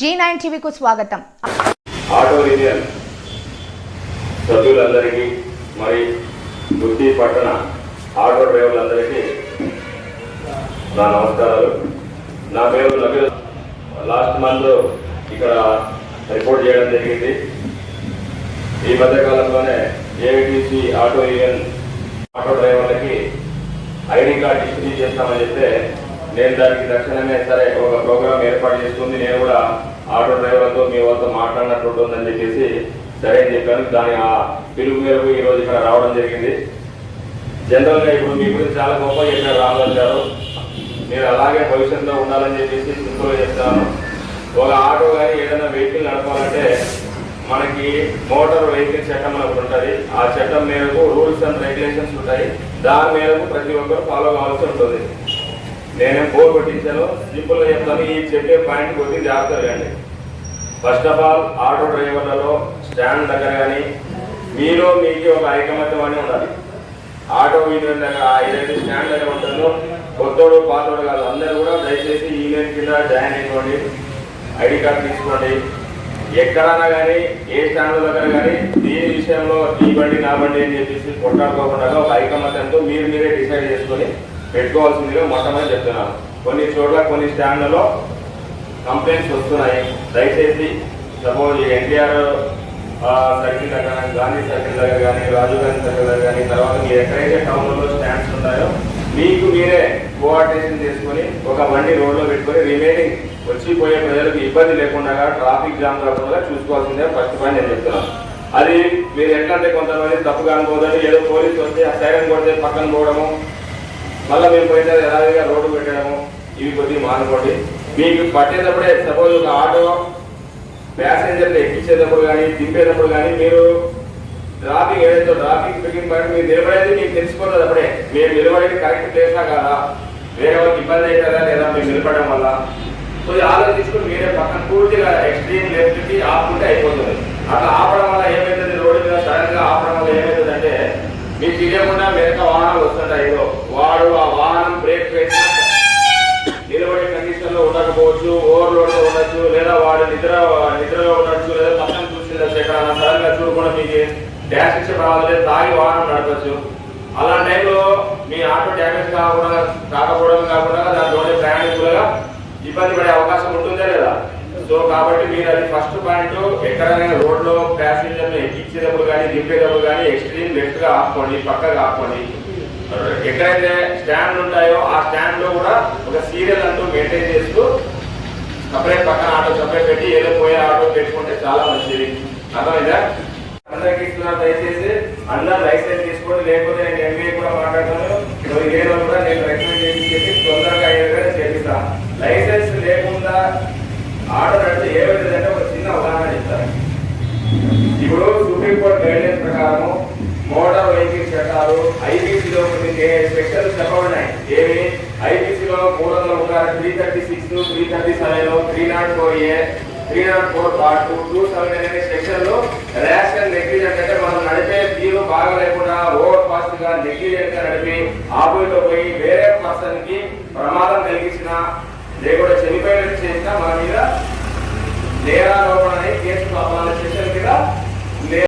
G nine టీవీకు స్వాగతం. Auto union సభ్యులందరికీ మరి గుత్తి పట్టణ ఆటో డ్రైవర్లందరికీ నా నమస్కారాలు. నా పేరు లభ్య లాస్ట్ మంత్ ఇక్కడ రిపోర్ట్ చేయడం జరిగింది. ఈ మధ్యకాలంలోనే ఏఐటీసీ ఆటో యూనియన్ ఆటో డ్రైవర్లకి ఐడి కార్డ్ ఇష్యూ చేస్తామని చెప్తే నేను దానికి తక్షణమే సరే ఒక ప్రోగ్రామ్ ఏర్పాటు చేసుకుంది నేను కూడా ఆటో డ్రైవర్లతో మీ వాళ్ళతో మాట్లాడినట్టు ఉంటుందని చెప్పేసి సరే అని చెప్పాను. దాని ఆ పిలుపు మేరకు ఈ రోజు ఇక్కడ రావడం జరిగింది. జనరల్గా ఇప్పుడు మీ గురించి చాలా గొప్ప చెప్పారు రామరాజు గారు. మీరు అలాగే భవిష్యత్తులో ఉండాలని చెప్పేసి సింపుల్గా చెప్తాను ఒక ఆటో కానీ ఏదైనా వెహికల్ నడపాలంటే మనకి మోటార్ వెహికల్ చట్టం అని ఉంటుంది. ఆ చట్టం మేరకు రూల్స్ అండ్ రెగ్యులేషన్స్ ఉంటాయి. దాని మేరకు ప్రతి ఒక్కరు ఫాలో కావాల్సి ఉంటుంది. నేనేం బోర్ కొట్టించాను సింపుల్గా చెప్తాను ఈ చెప్పే పాయింట్ కొద్ది జాగ్రత్త రండి ఫస్ట్ ఆఫ్ ఆల్ ఆటో డ్రైవర్లలో స్టాండ్ దగ్గర కానీ మీలో మీకు ఒక ఐకమత్యం అని ఉండాలి. ఆటో యూనియన్ దగ్గర ఆ ఏదైతే స్టాండ్ దగ్గర ఉంటుందో కొత్తోడు పాతోడు కాదు అందరూ కూడా దయచేసి యూనియన్ కింద జాయిన్ అయిపోండి ఐడి కార్డు తీసుకోండి. ఎక్కడన్నా కానీ ఏ స్టాండ్ దగ్గర కానీ దీని విషయంలో ఈ బండి నా బండి అని చెప్పేసి కొట్టాడుకోకుండా ఒక ఐకమత్యంతో మీరు మీరే డిసైడ్ చేసుకొని పెట్టుకోవాల్సిందిగా మొట్టమొదటి చెప్తున్నాను. కొన్ని చోట్ల కొన్ని స్టాండ్లలో కంప్లైంట్స్ వస్తున్నాయి. దయచేసి సపోజ్ ఎన్టీఆర్ సర్కిల్ దగ్గర కానీ, గాంధీ సర్కిల్ దగ్గర కానీ రాజీవ్ గాంధీ సర్కిల్ దగ్గర కానీ తర్వాత మీరు ఎక్కడైతే టౌన్లో స్టాండ్స్ ఉంటాయో మీకు మీరే కోఆర్డినేషన్ చేసుకొని ఒక బండి రోడ్లో పెట్టుకొని రిమైనింగ్ వచ్చి పోయే ప్రజలకు ఇబ్బంది లేకుండా ట్రాఫిక్ జామ్ కాకుండా చూసుకోవాల్సిందే ఫస్ట్ పని నేను చెప్తున్నాను. అది మీరు ఎట్లంటే అంటే కొంతమంది తప్పుగా అనుకోదని ఏదో పోలీసు వస్తే ఆ సైరన్ కొడితే పక్కన పోవడము మళ్ళీ మేము పోయినది ఎలాగైనా రోడ్డు పెట్టాము. ఇవి కొద్దిగా మానుకోండి. మీకు పట్టేటప్పుడే సపోజ్ ఒక ఆటో ప్యాసింజర్లు ఎక్కించేటప్పుడు కానీ దింపేటప్పుడు కానీ మీరు ట్రాఫిక్ ఏదైతే ట్రాఫిక్ పికింగ్ పాయింట్ మీరు నిలబడేది మీకు తెలిసిపోతుంది అప్పుడే. మీరు నిలబడేది కరెక్ట్ ప్లేసా కాదా? వేరే వాళ్ళకి ఇబ్బంది అవుతుందా లేదా మీరు నిలబడడం వల్ల? సో ఆలోచించుకుని మీరే పక్కన పూర్తిగా ఎక్స్ట్రీమ్ లెఫ్ట్కి ఆపుకుంటే అయిపోతుంది. అట్లా ఆపడం వల్ల ఏమవుతుంది రోడ్డు మీద సడన్గా ఆపడం వల్ల ఏమవుతుంది అంటే మీకు తెలియకుండా వెనక వాహనాలు వస్తుంటాయి ఏదో వాడు ఆ వాహనం బ్రేక్ వేసినా నిలబడే కండిషన్లో ఉండకపోవచ్చు ఓవర్లోడ్లో ఉండొచ్చు లేదా వాడు నిద్ర నిద్రలో ఉండొచ్చు లేదా పక్కన చూసిండొచ్చు ఎక్కడన్నా సడన్గా చూడకుండా మీకు డ్యాష్ ఇచ్చే రావాలి తాగి వాహనం నడపచ్చు. అలాంటి టైంలో మీ ఆటో డ్యామేజ్ కాకుండా కాకపోవడం కాకుండా దాంట్లోనే ప్రయాణికులుగా ఇబ్బంది పడే అవకాశం ఉంటుందా లేదా? సో కాబట్టి మీరు అది ఫస్ట్ పాయింట్ ఎక్కడైనా రోడ్లో ప్యాసింజర్ని ప్యాసింజర్ ఎక్కించేటప్పుడు కానీ దింపేటప్పుడు కానీ ఎక్స్ట్రీమ్ లెఫ్ట్గా ఆపుకోండి పక్కగా ఆపుకోండి. ఎక్కడైతే స్టాండ్ ఉంటాయో ఆ స్టాండ్లో కూడా ఒక సీరియల్ అంటూ మెయింటైన్ చేస్తూ సపరేట్ పక్కన ఆటో సపరేట్ పెట్టి ఏదో పోయే ఆటో పెట్టుకుంటే చాలా మంచిది. అర్థమైందా? అందరికి ఇస్తున్నా దయచేసి అందరు లైసెన్స్ తీసుకోండి లేకపోతే నేను ఎంబీఏ కూడా మాట్లాడతాను. ఏదో కూడా నేను రికమెండ్ చేసి తొందరగా అయ్యేదిగా చేపిస్తా లైసెన్స్ లేకుండా ఆటో అంటే ఏమైందంటే ఒక చిన్న ఉదాహరణ చెప్తాను. ఇప్పుడు సుప్రీంకోర్టు గైడ్లైన్స్ ప్రకారం మోటార్ వెహికల్ చట్టాలు ఐపీసీలో కొన్ని సెక్షన్లు చెప్పబడినాయి. ఏవి? ఐపీసీలో మూడు వందల ముప్పై three thirty six three thirty seven three not four A three not four part two two seven అనే సెక్షన్లో ర్యాష్ అండ్ నెగ్లిజెంట్ అంటే మనం నడిపే తీరు బాగా లేకుండా ఓవర్ ఫాస్ట్గా నెగ్లిజెంట్గా నడిపి ఆపోజిట్ పోయి వేరే పర్సన్కి ప్రమాదం కలిగించిన లేకుండా చనిపోయినట్టు చేసినా మన మీద నేరారోపణ అనే కేసు పాపాల సెషన్ కింద